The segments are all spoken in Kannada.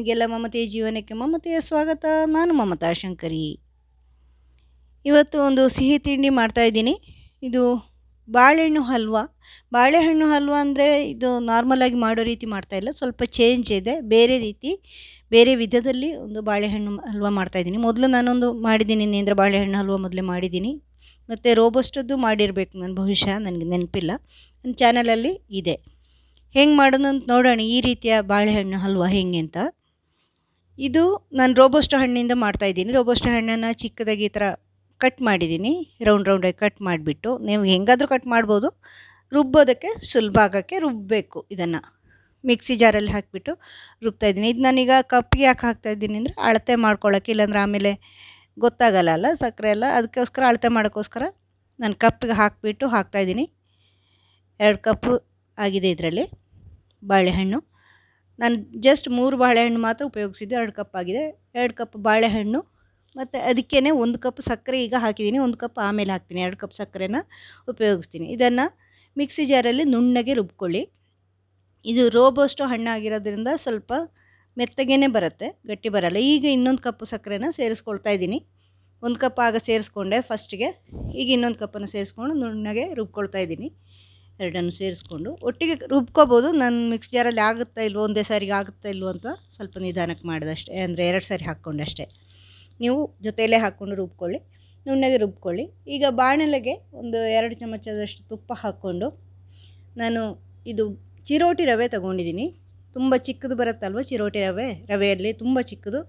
ನಿಮಗೆಲ್ಲ ಮಮತೆಯ ಜೀವನಕ್ಕೆ ಮಮತೆಯ ಸ್ವಾಗತ. ನಾನು ಮಮತಾ ಶಂಕರಿ. ಇವತ್ತು ಒಂದು ಸಿಹಿ ತಿಂಡಿ ಮಾಡ್ತಾ ಇದ್ದೀನಿ. ಇದು ಬಾಳೆಹಣ್ಣು ಹಲ್ವಾ. ಬಾಳೆಹಣ್ಣು ಹಲ್ವಾ ಅಂದರೆ ಇದು ನಾರ್ಮಲಾಗಿ ಮಾಡೋ ರೀತಿ ಮಾಡ್ತಾ ಇಲ್ಲ. ಸ್ವಲ್ಪ ಚೇಂಜ್ ಇದೆ. ಬೇರೆ ರೀತಿ, ಬೇರೆ ವಿಧದಲ್ಲಿ ಒಂದು ಬಾಳೆಹಣ್ಣು ಹಲ್ವಾ ಮಾಡ್ತಾ ಇದ್ದೀನಿ. ಮೊದಲು ನಾನೊಂದು ಮಾಡಿದ್ದೀನಿ. ನೇಂದ್ರ ಬಾಳೆಹಣ್ಣು ಹಲ್ವಾ ಮೊದಲೇ ಮಾಡಿದ್ದೀನಿ. ಮತ್ತು ರೋಬೋಸ್ಟದ್ದು ಮಾಡಿರಬೇಕು ನನ್ನ ಬಹುಶಃ ನನಗೆ ನೆನಪಿಲ್ಲ. ನನ್ನ ಚಾನಲಲ್ಲಿ ಇದೆ. ಹೆಂಗೆ ಮಾಡೋದು ಅಂತ ನೋಡೋಣ. ಈ ರೀತಿಯ ಬಾಳೆಹಣ್ಣು ಹಲ್ವಾ ಹೆಂಗೆ ಅಂತ. ಇದು ನಾನು ರೋಬೋಸ್ಟೋ ಹಣ್ಣಿಂದ ಮಾಡ್ತಾಯಿದ್ದೀನಿ ರೋಬೋಸ್ಟೋ ಹಣ್ಣನ್ನು ಚಿಕ್ಕದಾಗಿ ಈ ಥರ ಕಟ್ ಮಾಡಿದ್ದೀನಿ. ರೌಂಡ್ ರೌಂಡಾಗಿ ಕಟ್ ಮಾಡಿಬಿಟ್ಟು, ನೀವು ಹೆಂಗಾದರೂ ಕಟ್ ಮಾಡ್ಬೋದು. ರುಬ್ಬೋದಕ್ಕೆ ಸುಲಭ ಆಗೋಕ್ಕೆ ರುಬ್ಬಬೇಕು ಇದನ್ನು. ಮಿಕ್ಸಿ ಜಾರಲ್ಲಿ ಹಾಕಿಬಿಟ್ಟು ರುಬ್ತಾ ಇದ್ದೀನಿ. ಇದು ನಾನೀಗ ಕಪ್ಪಿಗೆ ಯಾಕೆ ಹಾಕ್ತಾ ಇದ್ದೀನಿ ಅಂದರೆ ಅಳತೆ ಮಾಡ್ಕೊಳ್ಳೋಕ್ಕೆ ಇಲ್ಲಾಂದ್ರೆ ಆಮೇಲೆ ಗೊತ್ತಾಗಲ್ಲ ಅಲ್ಲ, ಸಕ್ಕರೆ ಎಲ್ಲ. ಅದಕ್ಕೋಸ್ಕರ ಅಳತೆ ಮಾಡೋಕ್ಕೋಸ್ಕರ ನಾನು ಕಪ್ಪಿಗೆ ಹಾಕಿಬಿಟ್ಟು ಹಾಕ್ತಾಯಿದ್ದೀನಿ ಎರಡು ಕಪ್ಪು ಆಗಿದೆ ಇದರಲ್ಲಿ ಬಾಳೆಹಣ್ಣು. ನಾನು ಜಸ್ಟ್ ಮೂರು ಬಾಳೆಹಣ್ಣು ಮಾತ್ರ ಉಪಯೋಗಿಸಿದ್ದು, ಎರಡು ಕಪ್ ಆಗಿದೆ. ಎರಡು ಕಪ್ ಬಾಳೆಹಣ್ಣು, ಮತ್ತು ಅದಕ್ಕೇ ಒಂದು ಕಪ್ ಸಕ್ಕರೆ ಈಗ ಹಾಕಿದ್ದೀನಿ. ಒಂದು ಕಪ್ ಆಮೇಲೆ ಹಾಕ್ತೀನಿ. ಎರಡು ಕಪ್ ಸಕ್ಕರೆನ ಉಪಯೋಗಿಸ್ತೀನಿ. ಇದನ್ನು ಮಿಕ್ಸಿ ಜಾರಲ್ಲಿ ನುಣ್ಣಗೆ ರುಬ್ಕೊಳ್ಳಿ. ಇದು ರೋಬೋಸ್ಟೋ ಹಣ್ಣಾಗಿರೋದ್ರಿಂದ ಸ್ವಲ್ಪ ಮೆತ್ತಗೇ ಬರುತ್ತೆ, ಗಟ್ಟಿ ಬರಲ್ಲ. ಈಗ ಇನ್ನೊಂದು ಕಪ್ ಸಕ್ಕರೆನ ಸೇರಿಸ್ಕೊಳ್ತಾ ಇದ್ದೀನಿ. ಒಂದು ಕಪ್ ಆಗ ಸೇರಿಸ್ಕೊಂಡೆ ಫಸ್ಟಿಗೆ ಈಗ ಇನ್ನೊಂದು ಕಪ್ಪನ್ನು ಸೇರಿಸ್ಕೊಂಡು ನುಣ್ಣಗೆ ರುಬ್ಕೊಳ್ತಾ ಇದ್ದೀನಿ. ಎರಡನ್ನು ಸೇರಿಸ್ಕೊಂಡು ಒಟ್ಟಿಗೆ ರುಬ್ಕೋಬೋದು. ನಾನು ಮಿಕ್ಸ್ ಜಾರಲ್ಲಿ ಆಗುತ್ತಾ ಇಲ್ವೋ, ಒಂದೇ ಸಾರಿಗೆ ಆಗುತ್ತಾ ಇಲ್ವೋ ಅಂತ ಸ್ವಲ್ಪ ನಿಧಾನಕ್ಕೆ ಮಾಡಿದಷ್ಟೇ. ಅಂದರೆ ಎರಡು ಸಾರಿ ಹಾಕ್ಕೊಂಡಷ್ಟೇ. ನೀವು ಜೊತೆಯಲ್ಲೇ ಹಾಕ್ಕೊಂಡು ರುಬ್ಕೊಳ್ಳಿ. ನುಣ್ಣಗೆ ರುಬ್ಕೊಳ್ಳಿ. ಈಗ ಬಾಣಲೆಗೆ ಒಂದು ಎರಡು ಚಮಚದಷ್ಟು ತುಪ್ಪ ಹಾಕ್ಕೊಂಡು ನಾನು ಇದು ಚಿರೋಟಿ ರವೆ ತಗೊಂಡಿದ್ದೀನಿ. ತುಂಬ ಚಿಕ್ಕದು ಬರುತ್ತಲ್ವ ಚಿರೋಟಿ ರವೆ? ರವೆಯಲ್ಲಿ ತುಂಬ ಚಿಕ್ಕದು,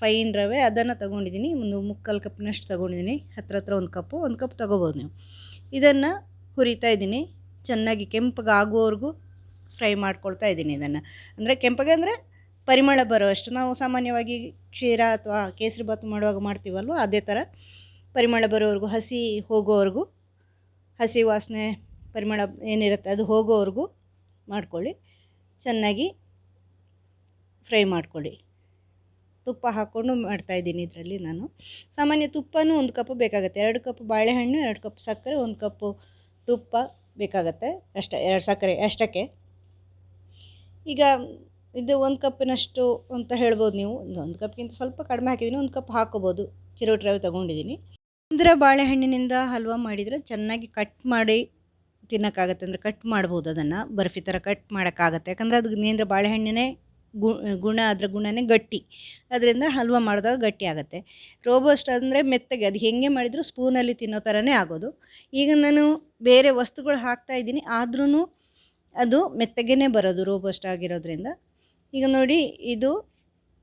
ಫೈನ್ ರವೆ, ಅದನ್ನು ತೊಗೊಂಡಿದ್ದೀನಿ. ಒಂದು ಮುಕ್ಕಾಲು ಕಪ್ನಷ್ಟು ತೊಗೊಂಡಿದ್ದೀನಿ. ಹತ್ರ ಹತ್ರ ಒಂದು ಕಪ್ಪು. ಒಂದು ಕಪ್ ತೊಗೋಬೋದು ನೀವು. ಇದನ್ನು ಹುರಿತಾ ಇದ್ದೀನಿ. ಚೆನ್ನಾಗಿ ಕೆಂಪಗೆ ಆಗುವವರೆಗೂ ಫ್ರೈ ಮಾಡ್ಕೊಳ್ತಾ ಇದ್ದೀನಿ ಇದನ್ನು. ಅಂದರೆ ಕೆಂಪಗೆ ಅಂದರೆ ಪರಿಮಳ ಬರುವಷ್ಟು. ನಾವು ಸಾಮಾನ್ಯವಾಗಿ ಕ್ಷೀರ ಅಥವಾ ಕೇಸರಿ ಬಾತು ಮಾಡುವಾಗ ಮಾಡ್ತೀವಲ್ವ, ಅದೇ ಥರ ಪರಿಮಳ ಬರೋವರೆಗೂ ಹಸಿ ಹೋಗೋವರೆಗೂ ಹಸಿ ವಾಸನೆ ಪರಿಮಳ ಏನಿರುತ್ತೆ ಅದು ಹೋಗೋವರೆಗೂ ಮಾಡ್ಕೊಳ್ಳಿ. ಚೆನ್ನಾಗಿ ಫ್ರೈ ಮಾಡ್ಕೊಳ್ಳಿ. ತುಪ್ಪ ಹಾಕ್ಕೊಂಡು ಮಾಡ್ತಾಯಿದ್ದೀನಿ ಇದರಲ್ಲಿ ನಾನು. ಸಾಮಾನ್ಯ ತುಪ್ಪನೂ ಒಂದು ಕಪ್ ಬೇಕಾಗುತ್ತೆ. ಎರಡು ಕಪ್ ಬಾಳೆಹಣ್ಣು, ಎರಡು ಕಪ್ ಸಕ್ಕರೆ, ಒಂದು ಕಪ್ಪು ತುಪ್ಪ ಬೇಕಾಗತ್ತೆ. ಅಷ್ಟೇ, ಎರಡು ಸಕ್ಕರೆ ಅಷ್ಟಕ್ಕೆ. ಈಗ ಇದು ಒಂದು ಕಪ್ಪಿನಷ್ಟು ಅಂತ ಹೇಳ್ಬೋದು ನೀವು. ಒಂದು ಕಪ್ಗಿಂತ ಸ್ವಲ್ಪ ಕಡಿಮೆ ಹಾಕಿದ್ದೀನಿ, ಒಂದು ಕಪ್ ಹಾಕೋಬೋದು. ಚಿರೋಟಿ ರವೆ ತೊಗೊಂಡಿದ್ದೀನಿ. ಅಂದರೆ ಬಾಳೆಹಣ್ಣಿನಿಂದ ಹಲ್ವಾ ಮಾಡಿದರೆ ಚೆನ್ನಾಗಿ ಕಟ್ ಮಾಡಿ ತಿನ್ನೋಕ್ಕಾಗತ್ತೆ. ಅಂದರೆ ಕಟ್ ಮಾಡ್ಬೋದು ಅದನ್ನು. ಬರ್ಫಿ ಥರ ಕಟ್ ಮಾಡೋಕ್ಕಾಗತ್ತೆ. ಯಾಕಂದರೆ ಅದು ನೇಂದ್ರ ಬಾಳೆಹಣ್ಣಿನೇ ಗುಣ, ಅದರ ಗುಣನೇ ಗಟ್ಟಿ. ಅದರಿಂದ ಹಲ್ವ ಮಾಡಿದಾಗ ಗಟ್ಟಿ ಆಗುತ್ತೆ. ರೋಬೋಸ್ಟ್ ಅಂದರೆ ಮೆತ್ತಗೆ, ಅದು ಹೇಗೆ ಮಾಡಿದರೂ ಸ್ಪೂನಲ್ಲಿ ತಿನ್ನೋ ಥರನೇ ಆಗೋದು. ಈಗ ನಾನು ಬೇರೆ ವಸ್ತುಗಳು ಹಾಕ್ತಾ ಇದ್ದೀನಿ ಆದ್ರೂ ಅದು ಮೆತ್ತಗೇ ಬರೋದು ರೋಬೋಸ್ಟ್ ಆಗಿರೋದ್ರಿಂದ. ಈಗ ನೋಡಿ, ಇದು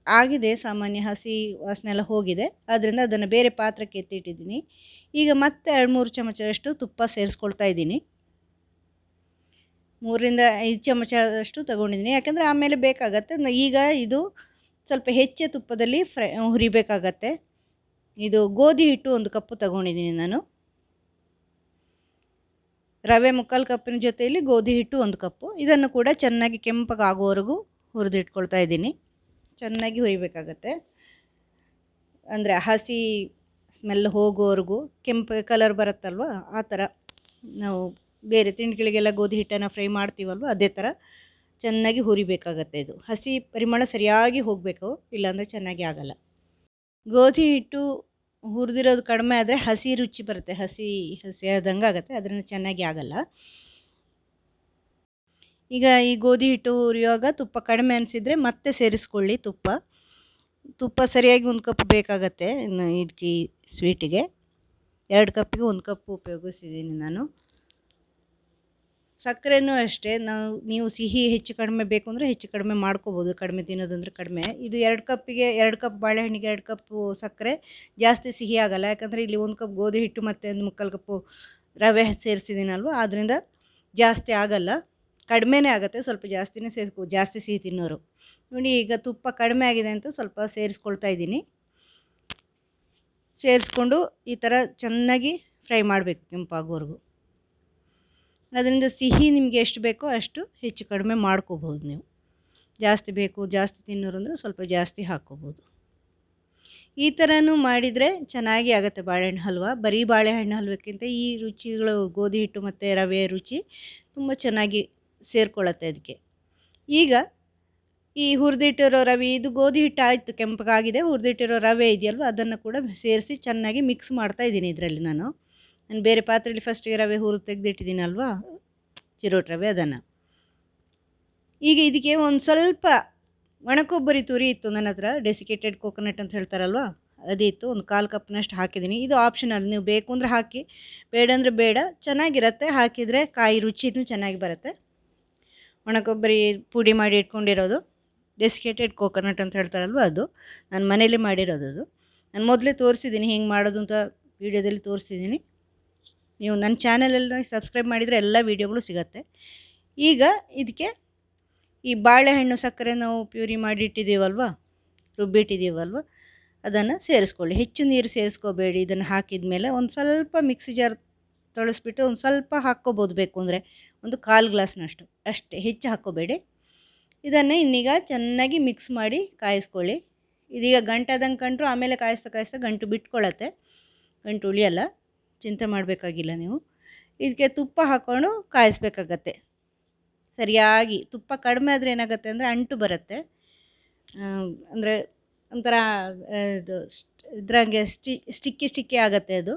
ಆಗಿದೆ, ಸಾಮಾನ್ಯ ಹಸಿ ವಾಸನೆ ಎಲ್ಲ ಹೋಗಿದೆ. ಆದ್ದರಿಂದ ಅದನ್ನು ಬೇರೆ ಪಾತ್ರಕ್ಕೆ ಎತ್ತಿಟ್ಟಿದ್ದೀನಿ. ಈಗ ಮತ್ತೆ ಎರಡು ಮೂರು ಚಮಚದಷ್ಟು ತುಪ್ಪ ಸೇರಿಸ್ಕೊಳ್ತಾ ಇದ್ದೀನಿ. ಮೂರರಿಂದ ಐದು ಚಮಚದಷ್ಟು ತಗೊಂಡಿದ್ದೀನಿ. ಯಾಕಂದರೆ ಆಮೇಲೆ ಬೇಕಾಗತ್ತೆ. ಈಗ ಇದು ಸ್ವಲ್ಪ ಹೆಚ್ಚೆ ತುಪ್ಪದಲ್ಲಿ ಫ್ರೈ, ಹುರಿಬೇಕಾಗತ್ತೆ. ಇದು ಗೋಧಿ ಹಿಟ್ಟು ಒಂದು ಕಪ್ಪು ತಗೊಂಡಿದ್ದೀನಿ ನಾನು. ರವೆ ಮುಕ್ಕಾಲು ಕಪ್ಪಿನ ಜೊತೆಯಲ್ಲಿ ಗೋಧಿ ಹಿಟ್ಟು ಒಂದು ಕಪ್ಪು. ಇದನ್ನು ಕೂಡ ಚೆನ್ನಾಗಿ ಕೆಂಪಗಾಗೋವರೆಗೂ ಹುರಿದಿಟ್ಕೊಳ್ತಾ ಇದ್ದೀನಿ. ಚೆನ್ನಾಗಿ ಹುರಿಬೇಕಾಗತ್ತೆ. ಅಂದರೆ ಹಸಿ ಸ್ಮೆಲ್ ಹೋಗೋವರೆಗೂ ಕೆಂಪು ಕಲರ್ ಬರುತ್ತಲ್ವ, ಆ ಥರ ನಾವು ಬೇರೆ ತಿಂಡಿಗಳಿಗೆಲ್ಲ ಗೋಧಿ ಹಿಟ್ಟನ್ನು ಫ್ರೈ ಮಾಡ್ತೀವಲ್ವ, ಅದೇ ಥರ ಚೆನ್ನಾಗಿ ಹುರಿಬೇಕಾಗತ್ತೆ ಇದು. ಹಸಿ ಪರಿಮಳ ಸರಿಯಾಗಿ ಹೋಗಬೇಕು, ಇಲ್ಲಾಂದರೆ ಚೆನ್ನಾಗಿ ಆಗಲ್ಲ. ಗೋಧಿ ಹಿಟ್ಟು ಹುರಿದಿರೋದು ಕಡಿಮೆ ಆದರೆ ಹಸಿ ರುಚಿ ಬರುತ್ತೆ, ಹಸಿ ಹಸಿ ಆದಂಗೆ ಆಗುತ್ತೆ, ಅದರಿಂದ ಚೆನ್ನಾಗಿ ಆಗಲ್ಲ. ಈಗ ಈ ಗೋಧಿ ಹಿಟ್ಟು ಹುರಿಯುವಾಗ ತುಪ್ಪ ಕಡಿಮೆ ಅನಿಸಿದರೆ ಮತ್ತೆ ಸೇರಿಸ್ಕೊಳ್ಳಿ ತುಪ್ಪ. ತುಪ್ಪ ಸರಿಯಾಗಿ ಒಂದು ಕಪ್ ಬೇಕಾಗತ್ತೆ ಇದಕ್ಕೆ ಸ್ವೀಟಿಗೆ ಎರಡು ಕಪ್ಪಿಗೆ ಒಂದು ಕಪ್ ಉಪಯೋಗಿಸಿದ್ದೀನಿ ನಾನು. ಸಕ್ಕರೆನೂ ಅಷ್ಟೇ, ನಾವು, ನೀವು ಸಿಹಿ ಹೆಚ್ಚು ಕಡಿಮೆ ಬೇಕು ಅಂದರೆ ಹೆಚ್ಚು ಕಡಿಮೆ ಮಾಡ್ಕೋಬೋದು, ಕಡಿಮೆ ತಿನ್ನೋದಂದ್ರೆ ಕಡಿಮೆ. ಇದು ಎರಡು ಕಪ್ಪಿಗೆ, ಎರಡು ಕಪ್ ಬಾಳೆಹಣ್ಣಿಗೆ ಎರಡು ಕಪ್ಪು ಸಕ್ಕರೆ, ಜಾಸ್ತಿ ಸಿಹಿ ಆಗಲ್ಲ. ಯಾಕಂದರೆ ಇಲ್ಲಿ ಒಂದು ಕಪ್ ಗೋಧಿ ಹಿಟ್ಟು ಮತ್ತು ಒಂದು ಮುಕ್ಕಾಲು ಕಪ್ಪು ರವೆ ಸೇರಿಸಿದ್ದೀನಲ್ವ? ಆದ್ದರಿಂದ ಜಾಸ್ತಿ ಆಗಲ್ಲ. ಕಡಿಮೆನೇ ಆಗುತ್ತೆ, ಸ್ವಲ್ಪ ಜಾಸ್ತಿನೇ ಸೇರಿಸ್ಕೊ, ಜಾಸ್ತಿ ಸಿಹಿ ತಿನ್ನೋರು. ನೋಡಿ, ಈಗ ತುಪ್ಪ ಕಡಿಮೆ ಆಗಿದೆ ಅಂತ ಸ್ವಲ್ಪ ಸೇರಿಸ್ಕೊಳ್ತಾ ಇದ್ದೀನಿ. ಸೇರಿಸ್ಕೊಂಡು ಈ ಥರ ಚೆನ್ನಾಗಿ ಫ್ರೈ ಮಾಡಬೇಕು, ಕೆಂಪಾಗೋವರೆಗೂ. ಅದರಿಂದ ಸಿಹಿ ನಿಮಗೆ ಎಷ್ಟು ಬೇಕೋ ಅಷ್ಟು ಹೆಚ್ಚು ಕಡಿಮೆ ಮಾಡ್ಕೋಬೋದು ನೀವು. ಜಾಸ್ತಿ ಬೇಕು, ಜಾಸ್ತಿ ತಿನ್ನೋರು ಅಂದರೆ ಸ್ವಲ್ಪ ಜಾಸ್ತಿ ಹಾಕ್ಕೋಬೋದು ಈ ಥರನೂ ಮಾಡಿದರೆ ಚೆನ್ನಾಗಿ ಆಗುತ್ತೆ ಬಾಳೆಹಣ್ಣು ಹಲ್ವಾ. ಬರೀ ಬಾಳೆಹಣ್ಣು ಹಲ್ವಕ್ಕಿಂತ ಈ ರುಚಿಗಳು ಗೋಧಿ ಹಿಟ್ಟು ಮತ್ತು ರವೆ ರುಚಿ ತುಂಬ ಚೆನ್ನಾಗಿ ಸೇರ್ಕೊಳ್ಳುತ್ತೆ ಅದಕ್ಕೆ ಈಗ ಈ ಹುರಿದಿಟ್ಟಿರೋ ರವೆ, ಇದು ಗೋಧಿ ಹಿಟ್ಟು ಆಯಿತು, ಕೆಂಪಗಾಗಿದೆ, ಹುರಿದಿಟ್ಟಿರೋ ರವೆ ಇದೆಯಲ್ವ, ಅದನ್ನು ಕೂಡ ಸೇರಿಸಿ ಚೆನ್ನಾಗಿ ಮಿಕ್ಸ್ ಮಾಡ್ತಾ ಇದ್ದೀನಿ ಇದರಲ್ಲಿ ನಾನು. ನಾನು ಬೇರೆ ಪಾತ್ರೆಯಲ್ಲಿ ಫಸ್ಟಿಗೆ ರವೆ ಹುರಿದು ತೆಗೆದಿಟ್ಟಿದ್ದೀನಲ್ವಾ? ಚಿರೋಟ್ ರವೆ, ಅದನ್ನು. ಈಗ ಇದಕ್ಕೆ ಒಂದು ಸ್ವಲ್ಪ ಒಣಕೊಬ್ಬರಿ ತುರಿ ಇತ್ತು ನನ್ನ ಹತ್ರ ಡೆಸಿಕೇಟೆಡ್ ಕೋಕೋನಟ್ ಅಂತ ಹೇಳ್ತಾರಲ್ವ? ಅದಿತ್ತು ಒಂದು ಕಾಲು ಕಪ್ನಷ್ಟು ಹಾಕಿದ್ದೀನಿ. ಇದು ಆಪ್ಷನಲ್ ನೀವು ಬೇಕು ಅಂದರೆ ಹಾಕಿ, ಬೇಡ ಅಂದರೆ ಬೇಡ, ಚೆನ್ನಾಗಿರುತ್ತೆ. ಹಾಕಿದರೆ ಕಾಯಿ ರುಚಿನೂ ಚೆನ್ನಾಗಿ ಬರುತ್ತೆ. ಒಣಕೊಬ್ಬರಿ ಪುಡಿ ಮಾಡಿ ಇಟ್ಕೊಂಡಿರೋದು ಡೆಸಿಕೇಟೆಡ್ ಕೋಕೋನಟ್ ಅಂತ ಹೇಳ್ತಾರಲ್ವ ಅದು? ನಾನು ಮನೇಲಿ ಮಾಡಿರೋದು ಅದು. ನಾನು ಮೊದಲೇ ತೋರಿಸಿದ್ದೀನಿ, ಹಿಂಗೆ ಮಾಡೋದು ಅಂತ ವೀಡಿಯೋದಲ್ಲಿ ತೋರಿಸಿದ್ದೀನಿ. ನೀವು ನನ್ನ ಚಾನಲಲ್ಲಿ ಸಬ್ಸ್ಕ್ರೈಬ್ ಮಾಡಿದರೆ ಎಲ್ಲ ವೀಡಿಯೋಗಳು ಸಿಗುತ್ತೆ. ಈಗ ಇದಕ್ಕೆ ಈ ಬಾಳೆಹಣ್ಣು ಸಕ್ಕರೆ ನಾವು ಪ್ಯೂರಿ ಮಾಡಿ ಇಟ್ಟಿದ್ದೀವಲ್ವ ರುಬ್ಬಿಟ್ಟಿದ್ದೀವಲ್ವ? ಅದನ್ನು ಸೇರಿಸ್ಕೊಳ್ಳಿ. ಹೆಚ್ಚು ನೀರು ಸೇರಿಸ್ಕೋಬೇಡಿ. ಇದನ್ನು ಹಾಕಿದ ಮೇಲೆ ಒಂದು ಸ್ವಲ್ಪ ಮಿಕ್ಸಿ ಜಾರ್ ತೊಳಸ್ಬಿಟ್ಟು ಒಂದು ಸ್ವಲ್ಪ ಹಾಕ್ಕೋಬೋದು ಬೇಕು ಅಂದರೆ. ಒಂದು ಕಾಲು ಗ್ಲಾಸ್ನಷ್ಟು. ಅಷ್ಟೇ. ಹೆಚ್ಚು ಹಾಕ್ಕೋಬೇಡಿ. ಇದನ್ನು ಇನ್ನೀಗ ಚೆನ್ನಾಗಿ ಮಿಕ್ಸ್ ಮಾಡಿ ಕಾಯಿಸ್ಕೊಳ್ಳಿ. ಇದೀಗ ಗಂಟಾದಂಗೆ ಕಂಡ್ರು ಆಮೇಲೆ ಕಾಯಿಸ್ತಾ ಕಾಯಿಸ್ತಾ ಗಂಟು ಬಿಟ್ಕೊಳ್ಳತ್ತೆ ಗಂಟು ಉಳಿಯಲ್ಲ. ಚಿಂತೆ ಮಾಡಬೇಕಾಗಿಲ್ಲ ನೀವು. ಇದಕ್ಕೆ ತುಪ್ಪ ಹಾಕ್ಕೊಂಡು ಕಾಯಿಸ್ಬೇಕಾಗತ್ತೆ. ಸರಿಯಾಗಿ ತುಪ್ಪ ಕಡಿಮೆ ಆದರೆ ಏನಾಗುತ್ತೆ ಅಂದರೆ ಅಂಟು ಬರುತ್ತೆ. ಅಂದರೆ ಒಂಥರ ಇದು ಇದ್ರಂಗೆ ಸ್ಟಿ, ಸ್ಟಿಕ್ಕಿ ಸ್ಟಿಕ್ಕಿ ಆಗುತ್ತೆ ಅದು.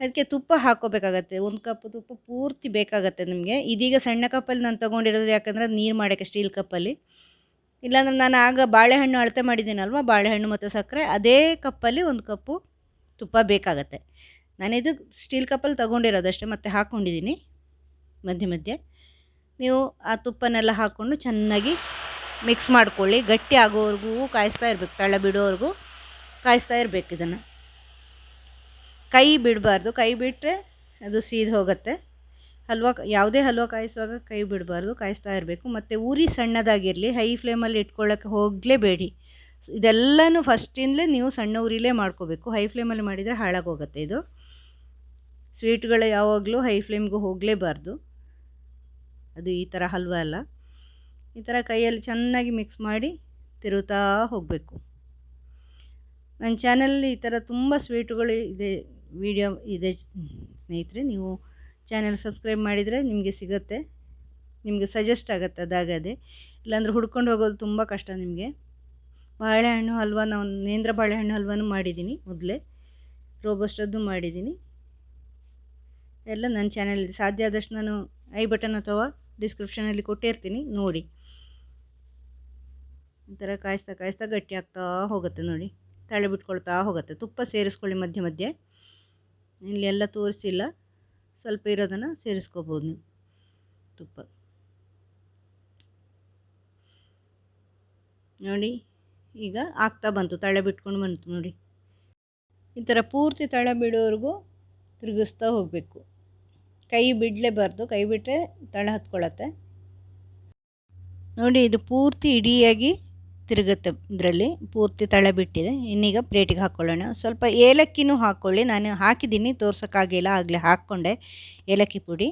ಅದಕ್ಕೆ ತುಪ್ಪ ಹಾಕ್ಕೋಬೇಕಾಗತ್ತೆ ಒಂದು ಕಪ್ ತುಪ್ಪ ಪೂರ್ತಿ ಬೇಕಾಗತ್ತೆ ನಿಮಗೆ. ಇದೀಗ ಸಣ್ಣ ಕಪ್ಪಲ್ಲಿ ನಾನು ತೊಗೊಂಡಿರೋದು ಯಾಕಂದರೆ ನೀರು ಮಾಡೋಕ್ಕೆ ಸ್ಟೀಲ್ ಕಪ್ಪಲ್ಲಿ. ಇಲ್ಲಾಂದ್ರೆ ನಾನು ಆಗ ಬಾಳೆಹಣ್ಣು ಅಳತೆ ಮಾಡಿದ್ದೀನಲ್ವ? ಬಾಳೆಹಣ್ಣು ಮತ್ತು ಸಕ್ಕರೆ, ಅದೇ ಕಪ್ಪಲ್ಲಿ ಒಂದು ಕಪ್ಪು ತುಪ್ಪ ಬೇಕಾಗತ್ತೆ. ನಾನಿದು ಸ್ಟೀಲ್ ಕಪ್ಪಲ್ಲಿ ತೊಗೊಂಡಿರೋದು ಅಷ್ಟೇ, ಮತ್ತೆ ಹಾಕ್ಕೊಂಡಿದ್ದೀನಿ ಮಧ್ಯೆ ಮಧ್ಯೆ. ನೀವು ಆ ತುಪ್ಪನೆಲ್ಲ ಹಾಕ್ಕೊಂಡು ಚೆನ್ನಾಗಿ ಮಿಕ್ಸ್ ಮಾಡ್ಕೊಳ್ಳಿ, ಗಟ್ಟಿ ಆಗೋವರೆಗೂ ಕಾಯಿಸ್ತಾ ಇರಬೇಕು ತಳ ಬಿಡೋವರೆಗೂ ಕಾಯಿಸ್ತಾ ಇರಬೇಕು ಇದನ್ನು. ಕೈ ಬಿಡಬಾರ್ದು, ಕೈ ಬಿಟ್ಟರೆ ಅದು ಸೀದ್ ಹೋಗುತ್ತೆ. ಹಲ್ವಾ, ಯಾವುದೇ ಹಲ್ವಾ ಕಾಯಿಸುವಾಗ ಕೈ ಬಿಡಬಾರ್ದು, ಕಾಯಿಸ್ತಾ ಇರಬೇಕು. ಮತ್ತು ಉರಿ ಸಣ್ಣದಾಗಿರಲಿ, ಹೈ ಫ್ಲೇಮಲ್ಲಿ ಇಟ್ಕೊಳ್ಳೋಕ್ಕೆ ಹೋಗಲೇಬೇಡಿ. ಇದೆಲ್ಲನೂ ಫಸ್ಟಿಂದಲೇ ನೀವು ಸಣ್ಣ ಉರಿಲೇ ಮಾಡ್ಕೋಬೇಕು. ಹೈ ಫ್ಲೇಮಲ್ಲಿ ಮಾಡಿದರೆ ಹಾಳಾಗೋಗುತ್ತೆ ಇದು. ಸ್ವೀಟ್ಗಳು ಯಾವಾಗಲೂ ಹೈ ಫ್ಲೇಮ್ಗೆ ಹೋಗಲೇಬಾರ್ದು. ಅದು ಈ ಥರ ಹಲ್ವ ಅಲ್ಲ. ಈ ಥರ ಕೈಯಲ್ಲಿ ಚೆನ್ನಾಗಿ ಮಿಕ್ಸ್ ಮಾಡಿ ತಿರುತ್ತಾ ಹೋಗಬೇಕು. ನನ್ನ ಚಾನಲಲ್ಲಿ ಈ ಥರ ತುಂಬ ಸ್ವೀಟುಗಳು ಇದೆ ವಿಡಿಯೋ ಇದೆ ಸ್ನೇಹಿತರೆ. ನೀವು ಚಾನೆಲ್ ಸಬ್ಸ್ಕ್ರೈಬ್ ಮಾಡಿದರೆ ನಿಮಗೆ ಸಿಗುತ್ತೆ. ನಿಮಗೆ ಸಜೆಸ್ಟ್ ಆಗುತ್ತೆ ಅದಾಗದೆ. ಇಲ್ಲಾಂದ್ರೆ ಹುಡ್ಕೊಂಡು ಹೋಗೋದು ತುಂಬ ಕಷ್ಟ ನಿಮಗೆ. ಬಾಳೆಹಣ್ಣು ಹಲ್ವ ನಾವು ನೇಂದ್ರ ಬಾಳೆಹಣ್ಣು ಹಲ್ವಾನು ಮಾಡಿದ್ದೀನಿ ಮೊದಲೇ. ರೋಬಸ್ಟದ್ದು ಮಾಡಿದ್ದೀನಿ. ಎಲ್ಲ ನನ್ನ ಚಾನಲ್ ಸಾಧ್ಯ ಆದಷ್ಟು ನಾನು ಐ ಬಟನ್ ಅಥವಾ ಡಿಸ್ಕ್ರಿಪ್ಷನಲ್ಲಿ ಕೊಟ್ಟಿರ್ತೀನಿ, ನೋಡಿ. ಒಂಥರ ಥರ ಕಾಯಿಸ್ತಾ ಕಾಯಿಸ್ತಾ ಗಟ್ಟಿ ಆಗ್ತಾ ಹೋಗುತ್ತೆ ನೋಡಿ. ತಳೆ ಬಿಟ್ಕೊಳ್ತಾ ಹೋಗುತ್ತೆ. ತುಪ್ಪ ಸೇರಿಸ್ಕೊಳ್ಳಿ ಮಧ್ಯೆ ಮಧ್ಯೆ. ಇಲ್ಲಿ ಎಲ್ಲ ತೋರಿಸಿಲ್ಲ. ಸ್ವಲ್ಪ ಇರೋದನ್ನು ಸೇರಿಸ್ಕೋಬೋದು ನೀವು. ತುಪ್ಪ. ನೋಡಿ, ಈಗ ಆಗ್ತಾ ಬಂತು. ತಳೆ ಬಿಟ್ಕೊಂಡು ಬಂತು ನೋಡಿ. ಈ ಥರ ಪೂರ್ತಿ ತಳೆ ಬಿಡೋವರೆಗೂ ತಿರುಗಿಸ್ತಾ ಹೋಗಬೇಕು. ಕೈ ಬಿಡಲೇಬಾರ್ದು, ಕೈ ಬಿಟ್ಟರೆ ತಳ ಹತ್ಕೊಳ್ಳುತ್ತೆ ನೋಡಿ, ಇದು ಪೂರ್ತಿ ಇಡಿಯಾಗಿ ತಿರುಗುತ್ತೆ ಇದರಲ್ಲಿ, ಪೂರ್ತಿ ತಳ ಬಿಟ್ಟಿದೆ. ಇನ್ನೀಗ ಪ್ಲೇಟಿಗೆ ಹಾಕ್ಕೊಳ್ಳೋಣ ಸ್ವಲ್ಪ ಏಲಕ್ಕಿನೂ ಹಾಕ್ಕೊಳ್ಳಿ ನಾನು ಹಾಕಿದ್ದೀನಿ, ತೋರ್ಸೋಕ್ಕಾಗಿಲ್ಲ, ಆಗಲೇ ಹಾಕ್ಕೊಂಡೆ ಏಲಕ್ಕಿ ಪುಡಿ.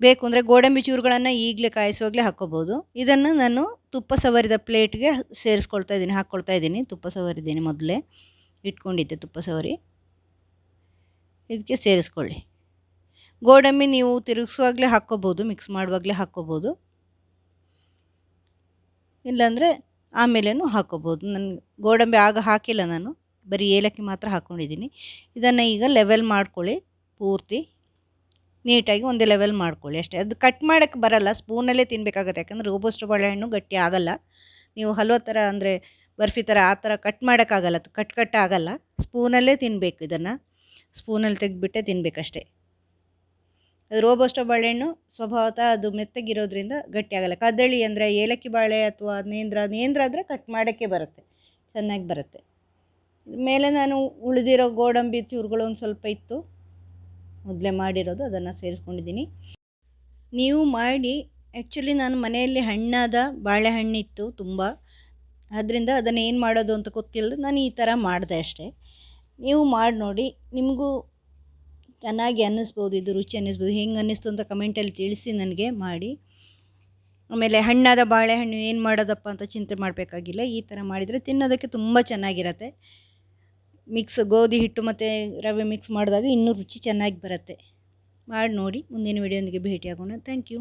ಬೇಕು ಅಂದರೆ ಗೋಡಂಬಿ ಚೂರುಗಳನ್ನು ಈಗಲೇ ಕಾಯಿಸುವಾಗಲೇ ಹಾಕ್ಕೋಬೋದು. ಇದನ್ನು ನಾನು ತುಪ್ಪ ಸವರಿದ ಪ್ಲೇಟ್ಗೆ ಸೇರಿಸ್ಕೊಳ್ತಾ ಇದ್ದೀನಿ, ಹಾಕ್ಕೊಳ್ತಾ ಇದ್ದೀನಿ. ತುಪ್ಪ ಸವರಿದ್ದೀನಿ ಮೊದಲೇ. ಇಟ್ಕೊಂಡಿದ್ದೆ ತುಪ್ಪ ಸವರಿ. ಇದಕ್ಕೆ ಸೇರಿಸ್ಕೊಳ್ಳಿ. ಗೋಡಂಬಿ ನೀವು ತಿರುಗಿಸುವಾಗಲೇ ಹಾಕ್ಕೋಬೋದು ಮಿಕ್ಸ್ ಮಾಡುವಾಗಲೇ ಹಾಕ್ಕೋಬೋದು. ಇಲ್ಲಾಂದರೆ ಆಮೇಲೇನು ಹಾಕ್ಕೋಬೋದು. ನಾನು ಗೋಡಂಬಿ ಆಗ ಹಾಕಿಲ್ಲ ನಾನು, ಬರೀ ಏಲಕ್ಕಿ ಮಾತ್ರ ಹಾಕ್ಕೊಂಡಿದ್ದೀನಿ. ಇದನ್ನು ಈಗ ಲೆವೆಲ್ ಮಾಡ್ಕೊಳ್ಳಿ ಪೂರ್ತಿ. ನೀಟಾಗಿ ಒಂದೇ ಲೆವೆಲ್ ಮಾಡ್ಕೊಳ್ಳಿ ಅಷ್ಟೇ. ಅದು ಕಟ್ ಮಾಡೋಕ್ಕೆ ಬರಲ್ಲ ಸ್ಪೂನಲ್ಲೇ ತಿನ್ನಬೇಕಾಗುತ್ತೆ ಯಾಕಂದರೆ ರೋಬೋಸ್ಟ್ ಬಾಳೆಹಣ್ಣು ಗಟ್ಟಿ ಆಗಲ್ಲ. ನೀವು ಹಲ್ವ ಥರ ಅಂದರೆ ಬರ್ಫಿ ಥರ ಆ ಥರ ಕಟ್ ಮಾಡೋಕ್ಕಾಗಲ್ಲ ಕಟ್ ಕಟ್ ಆಗಲ್ಲ. ಸ್ಪೂನಲ್ಲೇ ತಿನ್ನಬೇಕು ಇದನ್ನು. ಸ್ಪೂನಲ್ಲಿ ತೆಗೆದುಬಿಟ್ಟೆ ತಿನ್ನಬೇಕಷ್ಟೇ ರೋಬೋಸ್ಟೋ ಬಾಳೆಹಣ್ಣು ಸ್ವಭಾವತಃ ಅದು ಮೆತ್ತಗಿರೋದ್ರಿಂದ ಗಟ್ಟಿ ಆಗಲ್ಲ ಕದಳಿ ಅಂದರೆ ಏಲಕ್ಕಿ ಬಾಳೆ ಅಥವಾ ನೇಂದ್ರ ನೇಂದ್ರ ಆದರೆ ಕಟ್ ಮಾಡೋಕ್ಕೆ ಬರುತ್ತೆ, ಚೆನ್ನಾಗಿ ಬರುತ್ತೆ. ಮೇಲೆ ನಾನು ಉಳಿದಿರೋ ಗೋಡಂಬಿ ಚೂರುಗಳು ಒಂದು ಸ್ವಲ್ಪ ಇತ್ತು, ಮೊದಲೇ ಮಾಡಿರೋದು, ಅದನ್ನು ಸೇರಿಸ್ಕೊಂಡಿದ್ದೀನಿ. ನೀವು ಮಾಡಿ ಆ್ಯಕ್ಚುಲಿ ನಾನು ಮನೆಯಲ್ಲಿ ಹಣ್ಣಾದ ಬಾಳೆಹಣ್ಣಿತ್ತು ತುಂಬ ಆದ್ದರಿಂದ ಅದನ್ನು ಏನು ಮಾಡೋದು ಅಂತ ಗೊತ್ತಿಲ್ಲ ನಾನು ಈ ಥರ ಮಾಡಿದೆ ಅಷ್ಟೇ. ನೀವು ಮಾಡಿ ನೋಡಿ, ನಿಮಗೂ ಚೆನ್ನಾಗಿ ಅನ್ನಿಸ್ಬೋದು, ಇದು ರುಚಿ ಅನ್ನಿಸ್ಬೋದು, ಹೆಂಗೆ ಅನ್ನಿಸ್ತು ಅಂತ ಕಮೆಂಟಲ್ಲಿ ತಿಳಿಸಿ ನನಗೆ ಮಾಡಿ. ಆಮೇಲೆ ಹಣ್ಣಾದ ಬಾಳೆಹಣ್ಣು ಏನು ಮಾಡೋದಪ್ಪ ಅಂತ ಚಿಂತೆ ಮಾಡಬೇಕಾಗಿಲ್ಲ, ಈ ಥರ ಮಾಡಿದರೆ ತಿನ್ನೋದಕ್ಕೆ ತುಂಬ ಚೆನ್ನಾಗಿರತ್ತೆ. ಮಿಕ್ಸ್ ಗೋಧಿ ಹಿಟ್ಟು ಮತ್ತು ರವೆ ಮಿಕ್ಸ್ ಮಾಡಿದಾಗ ಇನ್ನೂ ರುಚಿ ಚೆನ್ನಾಗಿ ಬರುತ್ತೆ. ಮಾಡಿ ನೋಡಿ, ಮುಂದಿನ ವಿಡಿಯೋದೊಂದಿಗೆ ಭೇಟಿಯಾಗೋಣ. Thank you